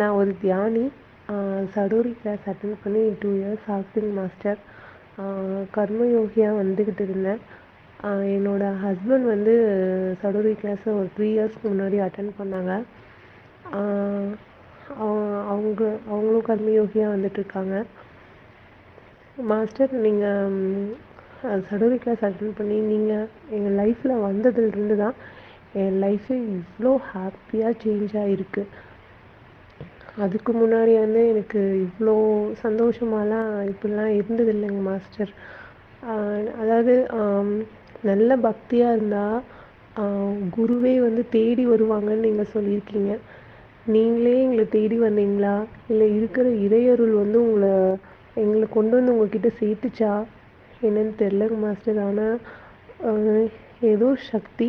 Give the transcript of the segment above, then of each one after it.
நான் ஒரு தியானி. சடோரி கிளாஸ் அட்டன் பண்ணி டூ இயர்ஸ் ஆகுதுங்க மாஸ்டர் கர்மயோகியாக வந்துக்கிட்டு இருந்தேன். என்னோட ஹஸ்பண்ட் வந்து சடோரி கிளாஸை ஒரு த்ரீ இயர்ஸ்க்கு முன்னாடி அட்டன் பண்ணாங்க. அவங்க அவங்களும் கர்மயோகியாக வந்துட்டுருக்காங்க மாஸ்டர் நீங்கள் சடோரி கிளாஸ் அட்டன் பண்ணி நீங்கள் எங்கள் லைஃப்பில் வந்ததுலேருந்து தான் என் லைஃபே இவ்வளோ ஹாப்பியாக சேஞ்ச் ஆகிருக்கு அதுக்கு முன்னாடி வந்து எனக்கு இவ்வளோ சந்தோஷமாலாம் இப்படிலாம் இருந்தது இல்லைங்க மாஸ்டர் அதாவது நல்ல பக்தியாக இருந்தால் குருவே வந்து தேடி வருவாங்கன்னு நீங்கள் சொல்லியிருக்கீங்க. நீங்களே எங்களை தேடி வந்தீங்களா? இல்லை இருக்கிற இறையருள் வந்து உங்களை எங்களை கொண்டு வந்து உங்ககிட்ட சேர்த்துச்சா? என்னன்னு தெரிலங்க மாஸ்டர். ஆனால் ஏதோ சக்தி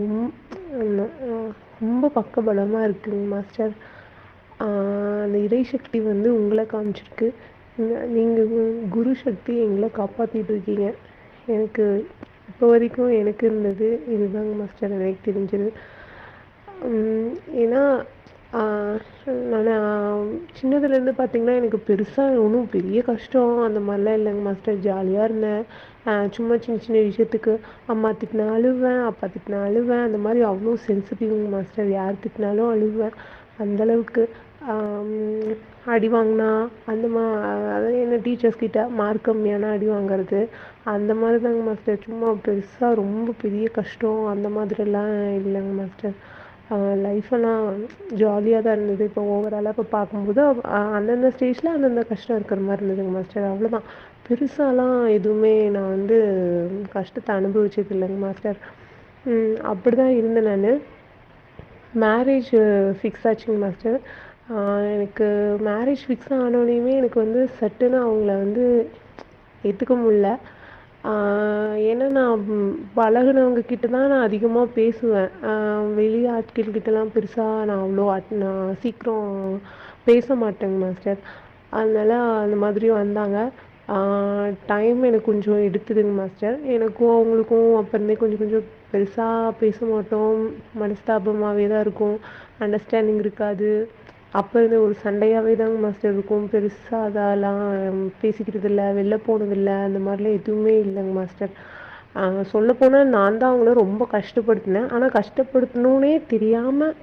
ரொம்ப ரொம்ப பக்கபலமாக இருக்குங்க மாஸ்டர். அந்த இறை சக்தி வந்து உங்களை காமிச்சிருக்கு. நீங்கள் குரு சக்தி எங்களை காப்பாற்றிட்டு இருக்கீங்க. எனக்கு இப்போ வரைக்கும் எனக்கு இருந்தது இதுதாங்க மாஸ்டர் எனக்கு தெரிஞ்சது. ஏன்னா நான் சின்னதுலேருந்து பார்த்தீங்கன்னா எனக்கு பெருசாக ஒன்றும் பெரிய கஷ்டம் அந்த மாதிரிலாம் இல்லைங்க மாஸ்டர் ஜாலியாக இருந்தேன். சும்மா சின்ன சின்ன விஷயத்துக்கு அம்மா திட்டினா அழுவேன் அப்பா திட்டினா அழுவேன். அந்த மாதிரி அவ்வளோ சென்சிட்டிவ் மாஸ்டர் யார் திட்டினாலும் அழுவேன். அந்தளவுக்கு அடி வாங்கினா அந்த மா அதாவது என்ன டீச்சர்ஸ் கிட்ட மார்க் கம்மியான அடி வாங்குறது அந்த மாதிரி தாங்க மாஸ்டர் சும்மா பெருசாக ரொம்ப பெரிய கஷ்டம் அந்த மாதிரிலாம் இல்லைங்க மாஸ்டர் லைஃபெல்லாம் ஜாலியாக தான் இருந்தது. இப்போ ஓவராலாக இப்போ பார்க்கும்போது அந்தந்த ஸ்டேஜில் அந்தந்த கஷ்டம் இருக்கிற மாதிரி இருந்ததுங்க மாஸ்டர் அவ்வளோதான் பெருசாலாம் எதுவுமே நான் வந்து கஷ்டத்தை அனுபவிச்சது இல்லைங்க மாஸ்டர் அப்படி தான் இருந்தேன் நான். மேரேஜ் ஃபிக்ஸ் ஆச்சுங்க மாஸ்டர் எனக்கு மேரேஜ் ஃபிக்ஸ் ஆனோடனேயுமே எனக்கு வந்து சட்டுன்னு அவங்கள வந்து ஏற்றுக்க முடில ஏன்னா நான் பழகுனவங்க கிட்ட தான் நான் அதிகமாக பேசுவேன். வெளி ஆட்கள் கிட்டலாம் பெருசாக நான் அவ்வளோ நான் சீக்கிரம் பேச மாட்டேங்க மாஸ்டர் அதனால அந்த மாதிரி வந்தாங்க. டைம் எனக்கு கொஞ்சம் எடுத்துதுங்க மாஸ்டர் எனக்கும் அவங்களுக்கும் அப்போருந்தே கொஞ்சம் கொஞ்சம் பெருசாக பேச மாட்டோம். மனஸ்தாபமாகவே தான் இருக்கும். அண்டர்ஸ்டாண்டிங் இருக்காது. அப்போ இருந்து ஒரு சண்டையாகவே தாங்க மாஸ்டர் இருக்கும். பெருசாக அதெல்லாம் பேசிக்கிறது இல்லை வெளில போனதில்லை அந்த மாதிரிலாம் எதுவுமே இல்லைங்க மாஸ்டர் சொல்லப்போனால் நான் தான் அவங்கள ரொம்ப கஷ்டப்படுத்தினேன். ஆனால் கஷ்டப்படுத்தணுன்னே தெரியாமல்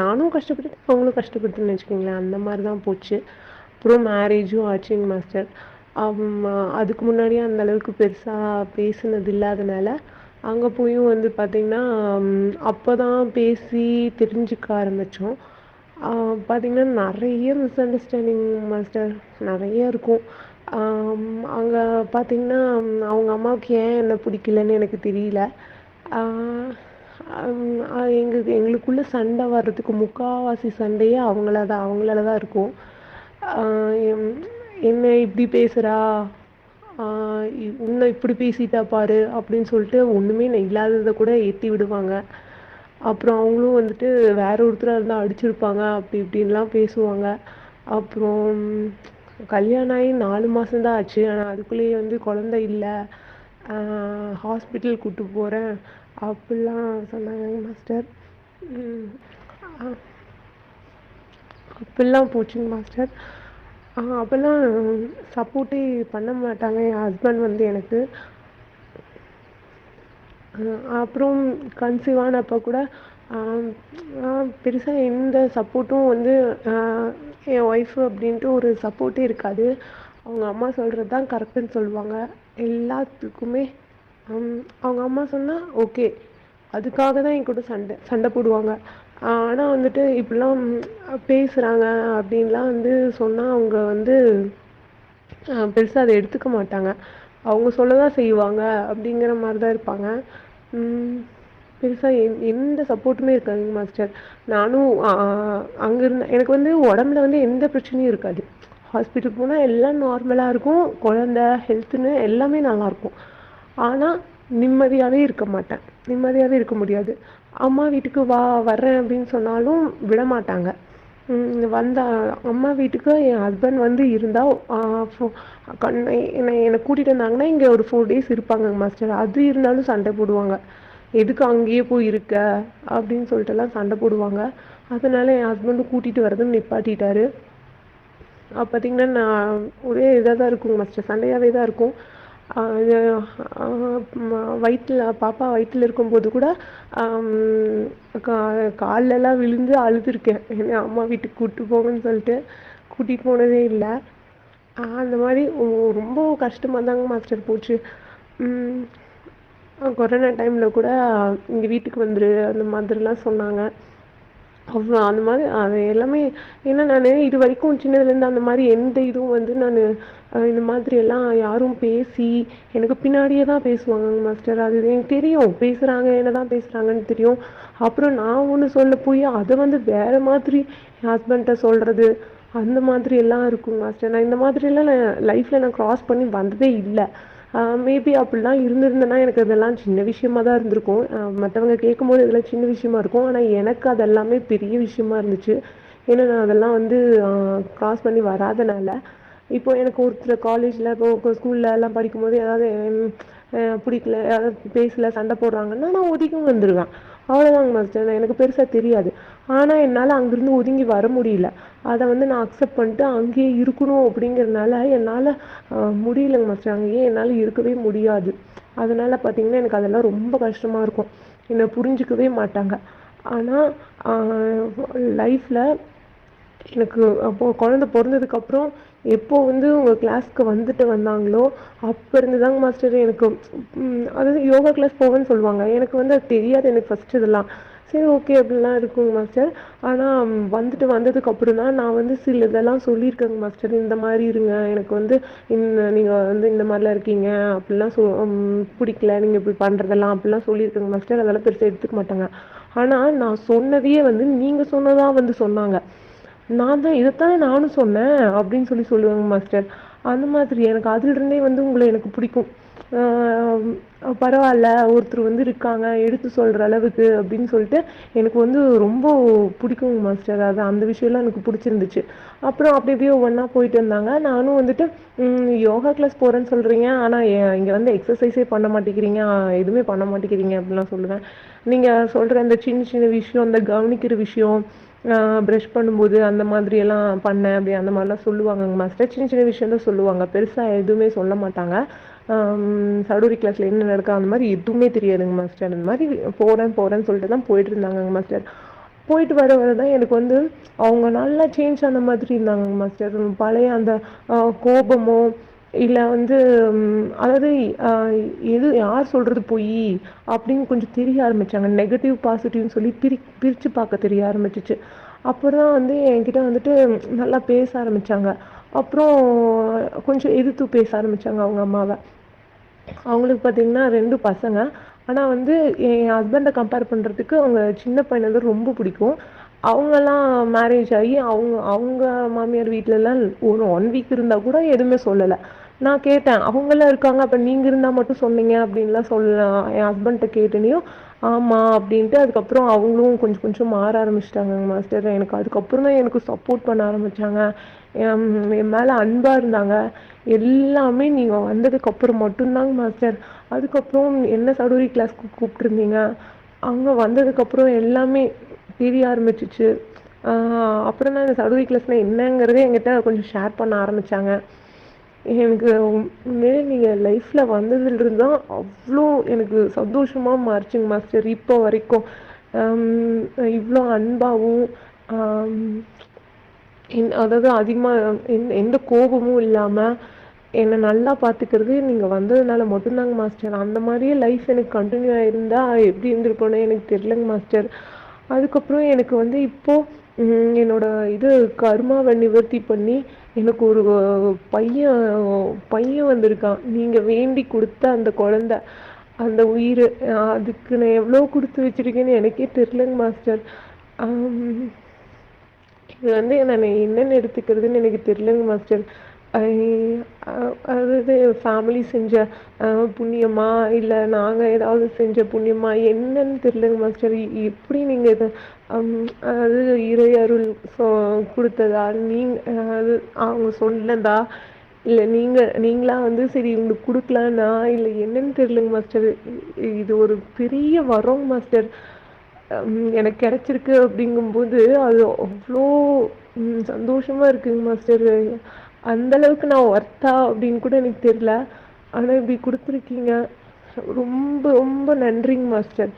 நானும் கஷ்டப்பட்டு அவங்களும் கஷ்டப்படுத்துன்னு வச்சுக்கோங்களேன். அந்த மாதிரி தான் போச்சு. அப்புறம் மேரேஜும் ஆச்சுங்க மாஸ்டர் அதுக்கு முன்னாடியே அந்த அளவுக்கு பெருசாக பேசுனது இல்லாதனால அங்கே போயும் வந்து பார்த்திங்கன்னா அப்போ தான் பேசி தெரிஞ்சுக்க ஆரம்பித்தோம் பார்த்திங்கன்னா நிறைய மிஸ் அண்டர்ஸ்டாண்டிங் மாஸ்டர் நிறைய இருக்கும். அங்கே பார்த்திங்கன்னா அவங்க அம்மாவுக்கு ஏன் என்னை பிடிக்கலன்னு எனக்கு தெரியல. எங்களுக்கு எங்களுக்குள்ளே சண்டை வர்றதுக்கு முக்கால்வாசி சண்டையே அவங்கள தான் அவங்களால தான் இருக்கும். என்ன இப்படி பேசுகிறா உன்னை இப்படி பேசிட்டா பாரு அப்படின்னு சொல்லிட்டு ஒன்றுமே இல்லாததை கூட ஏற்றி விடுவாங்க. அப்புறம் அவங்களும் வந்துட்டு வேற ஒருத்தராக இருந்தால் அடிச்சிருப்பாங்க அப்படி இப்படின்லாம் பேசுவாங்க. அப்புறம் கல்யாணம் ஆகி நாலு மாதம்தான் ஆச்சு. ஆனால் அதுக்குள்ளேயே வந்து குழந்த இல்லை. ஹாஸ்பிட்டல் கூப்பிட்டு போகிறேன் அப்படிலாம் சொன்னாங்க மாஸ்டர் அப்படிலாம் போச்சுங்க மாஸ்டர் அப்போல்லாம் சப்போர்ட்டே பண்ண மாட்டாங்க. என் ஹஸ்பண்ட் வந்து எனக்கு அப்புறம் கன்சீவ் ஆனப்போ கூட பெருசாக எந்த சப்போர்ட்டும் வந்து என் ஒய்ஃபு அப்படின்ட்டு ஒரு சப்போர்ட்டே இருக்காது. அவங்க அம்மா சொல்கிறது தான் கரெக்டுன்னு சொல்லுவாங்க. எல்லாத்துக்குமே அவங்க அம்மா சொன்னால் ஓகே அதுக்காக தான் என் கூட சண்டை சண்டை போடுவாங்க. ஆனால் வந்துட்டு இப்படிலாம் பேசுகிறாங்க அப்படின்லாம் வந்து சொன்னால் அவங்க வந்து பெருசாக அதை எடுத்துக்க மாட்டாங்க. அவங்க சொல்ல தான் செய்வாங்க அப்படிங்கிற மாதிரி தான் இருப்பாங்க. பெருசாக எந் எந்த சப்போர்ட்டுமே இருக்காதுங்க மாஸ்டர் நானும் அங்கே இருந்த எனக்கு வந்து உடம்புல வந்து எந்த பிரச்சனையும் இருக்காது. ஹாஸ்பிட்டல் போனால் எல்லாம் நார்மலாக இருக்கும். குழந்த ஹெல்த்துன்னு எல்லாமே நல்லாயிருக்கும் ஆனால் நிம்மதியாகவே இருக்க மாட்டேன். நிம்மதியாகவே இருக்க முடியாது. அம்மா வீட்டுக்கு வா வர்றேன் அப்படின்னு சொன்னாலும் விட மாட்டாங்க வந்த அம்மா வீட்டுக்கு என் ஹஸ்பண்ட் வந்து இருந்தால் என்னை என்னை கூட்டிகிட்டு வந்தாங்கன்னா இங்கே ஒரு ஃபோர் டேஸ் இருப்பாங்க மாஸ்டர் அது இருந்தாலும் சண்டை போடுவாங்க. எதுக்கு அங்கேயே போய் இருக்க? அப்படின்னு சொல்லிட்டுலாம் சண்டை போடுவாங்க. அதனால என் ஹஸ்பண்டும் கூட்டிகிட்டு வரதும் நிப்பாட்டிட்டாரு. அப்போ பார்த்தீங்கன்னா நான் ஒரே இதாக தான் இருக்கும் மாஸ்டர் சண்டையாகவே தான் இருக்கும். வயிற்றில் பாப்பா வயிற்றில் இருக்கும்போது கூட கா கால்லெல்லாம் விழுந்து அழுதுருக்கேன். என்ன அம்மா வீட்டுக்கு கூப்பிட்டு போங்கன்னு சொல்லிட்டு கூட்டிகிட்டு போனதே இல்லை. அந்த மாதிரி ரொம்ப கஷ்டமாக தாங்க மாஸ்டர் போச்சு. கொரோனா டைமில் கூட இங்கே வீட்டுக்கு வந்துரு அந்த மாதிரிலாம் சொன்னாங்க. அவ்வளோ அந்த மாதிரி அது எல்லாமே ஏன்னா நான் இது வரைக்கும் சின்னதுலேருந்து அந்த மாதிரி எந்த இதுவும் வந்து நான் இந்த மாதிரியெல்லாம் யாரும் பேசி எனக்கு பின்னாடியே தான் பேசுவாங்க மாஸ்டர் அது எனக்கு தெரியும் பேசுகிறாங்க என்ன தான் பேசுகிறாங்கன்னு தெரியும். அப்புறம் நான் ஒன்று சொல்ல போய் அதை வந்து வேறு மாதிரி என் ஹஸ்பண்ட்ட சொல்கிறது அந்த மாதிரி எல்லாம் இருக்கும் மாஸ்டர் நான் இந்த மாதிரியெல்லாம் நான் லைஃப்பில் நான் க்ராஸ் பண்ணி வந்ததே இல்லை. மேபி அப்படிலாம் இருந்திருந்தேன்னா எனக்கு அதெல்லாம் சின்ன விஷயமா தான் இருந்திருக்கும். மற்றவங்க கேட்கும்போது இதெல்லாம் சின்ன விஷயமா இருக்கும். ஆனால் எனக்கு அதெல்லாமே பெரிய விஷயமா இருந்துச்சு. ஏன்னா நான் அதெல்லாம் வந்து க்ராஸ் பண்ணி வராதனால. இப்போ எனக்கு ஒருத்தர் காலேஜில் இப்போ ஸ்கூலில் எல்லாம் படிக்கும்போது ஏதாவது பிடிக்கல ஏதாவது பேசல சண்டை போடுறாங்கன்னா நான் ஒதுக்கி வந்துடுவேன் அவ்வளோதாங்க மாஸ்டர் எனக்கு பெருசாக தெரியாது. ஆனால் என்னால் அங்கேருந்து ஒதுங்கி வர முடியல. அதை வந்து நான் அக்செப்ட் பண்ணிட்டு அங்கேயே இருக்கணும் அப்படிங்கிறதுனால என்னால் முடியலைங்க மாஸ்டர் அங்கேயே என்னால் இருக்கவே முடியாது. அதனால் பார்த்தீங்கன்னா எனக்கு அதெல்லாம் ரொம்ப கஷ்டமாக இருக்கும். என்னை புரிஞ்சிக்கவே மாட்டாங்க. ஆனால் லைஃப்பில் எனக்கு அப்போது குழந்த பிறந்ததுக்கப்புறம் எப்போ வந்து உங்கள் கிளாஸ்க்கு வந்துட்டு வந்தாங்களோ அப்போ இருந்து தாங்க மாஸ்டர் எனக்கு அதாவது யோகா கிளாஸ் போவேன்னு சொல்லுவாங்க. எனக்கு வந்து அது தெரியாது. எனக்கு ஃபஸ்ட்டு இதெல்லாம். சரி ஓகே அப்படிலாம் இருக்குங்க மாஸ்டர் ஆனால் வந்துட்டு வந்ததுக்கப்புறம் தான் நான் வந்து சில இதெல்லாம் சொல்லியிருக்கேங்க மாஸ்டர் இந்த மாதிரி இருங்க எனக்கு வந்து இந்த நீங்கள் வந்து இந்த மாதிரிலாம் இருக்கீங்க அப்படிலாம் சொ பிடிக்கல நீங்கள் இப்படி பண்ணுறதெல்லாம் அப்படிலாம் சொல்லியிருக்கேங்க மாஸ்டர் அதெல்லாம் பெருசாக எடுத்துக்க மாட்டாங்க. ஆனால் நான் சொன்னதையே வந்து நீங்கள் சொன்னதாக வந்து சொன்னாங்க. நான் தான் இதைத்தானே நானும் சொன்னேன் அப்படின்னு சொல்லி சொல்லுவாங்க மாஸ்டர் அந்த மாதிரி எனக்கு அதிலிருந்தே வந்து உங்களை எனக்கு பிடிக்கும். பரவாயில்ல ஒருத்தர் வந்து இருக்காங்க எடுத்து சொல்கிற அளவுக்கு அப்படின்னு சொல்லிட்டு எனக்கு வந்து ரொம்ப பிடிக்கும் மாஸ்டர். அது அந்த விஷயம்லாம் எனக்கு பிடிச்சிருந்துச்சு. அப்புறம் அப்படி இப்படியே ஒவ்வொன்றா போயிட்டு இருந்தாங்க நானும் வந்துட்டு யோகா கிளாஸ் போகிறேன்னு சொல்கிறீங்க ஆனால் இங்கே வந்து எக்ஸசைஸே பண்ண மாட்டேங்கிறீங்க. எதுவுமே பண்ண மாட்டேங்கிறீங்க. அப்படிலாம் சொல்லுவேன். நீங்கள் சொல்கிற அந்த சின்ன சின்ன விஷயம் அந்த கவனிக்கிற விஷயம் ப்ரஷ் பண்ணும்போது அந்த மாதிரியெல்லாம் பண்ணேன். அப்படி அந்த மாதிரிலாம் சொல்லுவாங்க மாஸ்டர். சின்ன சின்ன விஷயம் தான் சொல்லுவாங்க. பெருசாக எதுவுமே சொல்ல மாட்டாங்க. சடூரி கிளாஸில் என்ன நடக்கா அந்த மாதிரி எதுவுமே தெரியாதுங்க மாஸ்டர் அந்த மாதிரி போகிறேன் போகிறேன்னு சொல்லிட்டு தான் போயிட்டு இருந்தாங்க மாஸ்டர் போயிட்டு வர வர தான் எனக்கு வந்து அவங்க நல்லா சேஞ்ச் ஆன மாதிரி இருந்தாங்க மாஸ்டர் பழைய அந்த கோபமோ இல்லை வந்து அதாவது எது யார் சொல்கிறது பொய் அப்படின்னு கொஞ்சம் தெரிய ஆரம்பித்தாங்க நெகட்டிவ் பாசிட்டிவ்னு சொல்லி பிரி பிரித்து பார்க்க தெரிய ஆரம்பிச்சிச்சு. அப்புறம் தான் வந்து என்கிட்ட வந்துட்டு நல்லா பேச ஆரம்பித்தாங்க அப்புறம் கொஞ்சம் எதிர்த்து பேச ஆரம்பித்தாங்க அவங்க அம்மாவை. அவங்களுக்கு பார்த்தீங்கன்னா ரெண்டு பசங்க. ஆனால் வந்து என் ஹஸ்பண்டை கம்பேர் பண்ணுறதுக்கு அவங்க சின்ன பையனை தான் ரொம்ப பிடிக்கும். அவங்கெல்லாம் மேரேஜ் ஆகி அவங்க அவங்க மாமியார் வீட்டிலலாம் ஒரு ஒன் வீக் இருந்தால் கூட எதுவுமே சொல்லலை. நான் கேட்டேன் அவங்களாம் இருக்காங்க அப்போ நீங்கள் இருந்தால் மட்டும் சொன்னீங்க அப்படின்லாம் சொல்லலாம் என் ஹஸ்பண்ட்ட கேட்டனையும் ஆமாம் அப்படின்ட்டு அதுக்கப்புறம் அவங்களும் கொஞ்சம் கொஞ்சம் மாற ஆரம்பிச்சிட்டாங்க மாஸ்டர் எனக்கு அதுக்கப்புறம் தான் எனக்கு சப்போர்ட் பண்ண ஆரம்பித்தாங்க என் மேலே அன்பாக இருந்தாங்க. எல்லாமே நீங்கள் வந்ததுக்கப்புறம் மட்டும்தாங்க மாஸ்டர் அதுக்கப்புறம் என்ன சடூரி கிளாஸ்க்கு கூப்பிட்ருந்தீங்க அங்கே வந்ததுக்கப்புறம் எல்லாமே தெரிய ஆரம்பிச்சிச்சு. அப்புறம் தான் இந்த சடூரி கிளாஸ்னால் என்னங்கிறதே என்கிட்ட கொஞ்சம் ஷேர் பண்ண ஆரம்பித்தாங்க எனக்கு உண்மையிலே நீங்கள் லைஃப்பில் வந்ததுலேருந்து தான் அவ்வளோ எனக்கு சந்தோஷமாக மாறிச்சுங்க மாஸ்டர் இப்போ வரைக்கும். இவ்வளோ அன்பாகவும் என் அதாவது அதிகமாக எந் எந்த கோபமும் இல்லாமல் என்னை நல்லா பார்த்துக்கிறது நீங்கள் வந்ததுனால மட்டும்தாங்க மாஸ்டர். அந்த மாதிரியே லைஃப் எனக்கு கண்டினியூ ஆகிருந்தால் எப்படி இருந்திருப்போனே எனக்கு தெரிலங்க மாஸ்டர். அதுக்கப்புறம் எனக்கு வந்து இப்போது என்னோட இது கர்மாவை நிவர்த்தி பண்ணி எனக்கு ஒரு பையன் பையன் வந்திருக்கான். நீங்கள் வேண்டி கொடுத்த அந்த குழந்த அந்த உயிர் அதுக்கு நான் எவ்வளோ கொடுத்து வச்சுருக்கேன்னு எனக்கே தெரிலங்க மாஸ்டர். இது வந்து நான் என்னென்னு எடுத்துக்கிறதுன்னு எனக்கு தெரியலங்க மாஸ்டர் அதாவது ஃபேமிலி செஞ்ச புண்ணியமா இல்லை நாங்கள் ஏதாவது செஞ்ச புண்ணியமா என்னன்னு தெரியலங்க மாஸ்டர் எப்படி நீங்கள் இதை அதாவது இறை அருள் சொ கொடுத்ததா நீங்கள் அது அவங்க சொன்னதா இல்லை நீங்கள் நீங்களா வந்து சரி இவங்களுக்கு கொடுக்கலான்னா இல்லை என்னன்னு தெரியலங்க மாஸ்டர் இது ஒரு பெரிய வரோங்க மாஸ்டர் எனக்கு கிடச்சிருக்கு அப்படிங்கும்போது அது அவ்வளோ சந்தோஷமாக இருக்குதுங்க இருக்குங்க மாஸ்டர் அந்த அளவுக்கு நான் ஒர்த்தா அப்படின்னு கூட எனக்கு தெரியல. ஆனால் இப்படி கொடுத்துருக்கீங்க. ரொம்ப ரொம்ப நன்றிங்க மாஸ்டர்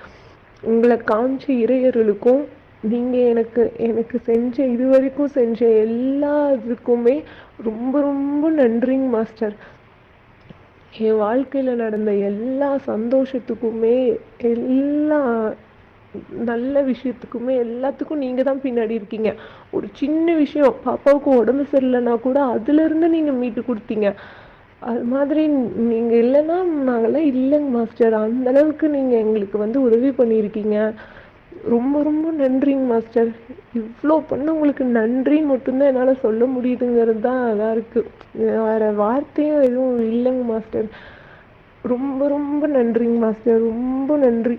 உங்களை காமிச்ச இறையர்களுக்கும் நீங்கள் எனக்கு எனக்கு செஞ்ச இது வரைக்கும் செஞ்ச எல்லா இதுக்குமே ரொம்ப ரொம்ப நன்றிங்க மாஸ்டர் என் வாழ்க்கையில் நடந்த எல்லா சந்தோஷத்துக்குமே எல்லா நல்ல விஷயத்துக்குமே எல்லாத்துக்கும் நீங்கள் தான் பின்னாடி இருக்கீங்க. ஒரு சின்ன விஷயம் பாப்பாவுக்கு உடம்பு சரியில்லைன்னா கூட அதுலேருந்து நீங்கள் மீட்டு கொடுத்தீங்க. அது மாதிரி நீங்கள் இல்லைன்னா நாங்கள்லாம் இல்லைங்க மாஸ்டர். அந்த அளவுக்கு நீங்கள் எங்களுக்கு வந்து உதவி பண்ணியிருக்கீங்க. ரொம்ப ரொம்ப நன்றிங்க மாஸ்டர். இவ்வளோ பண்ண உங்களுக்கு நன்றின்னு மட்டும்தான் என்னால் சொல்ல முடியுதுங்கிறது தான் அதாக இருக்குது வேறு வார்த்தையும் எதுவும் இல்லைங்க மாஸ்டர். ரொம்ப ரொம்ப நன்றிங்க மாஸ்டர். ரொம்ப நன்றி.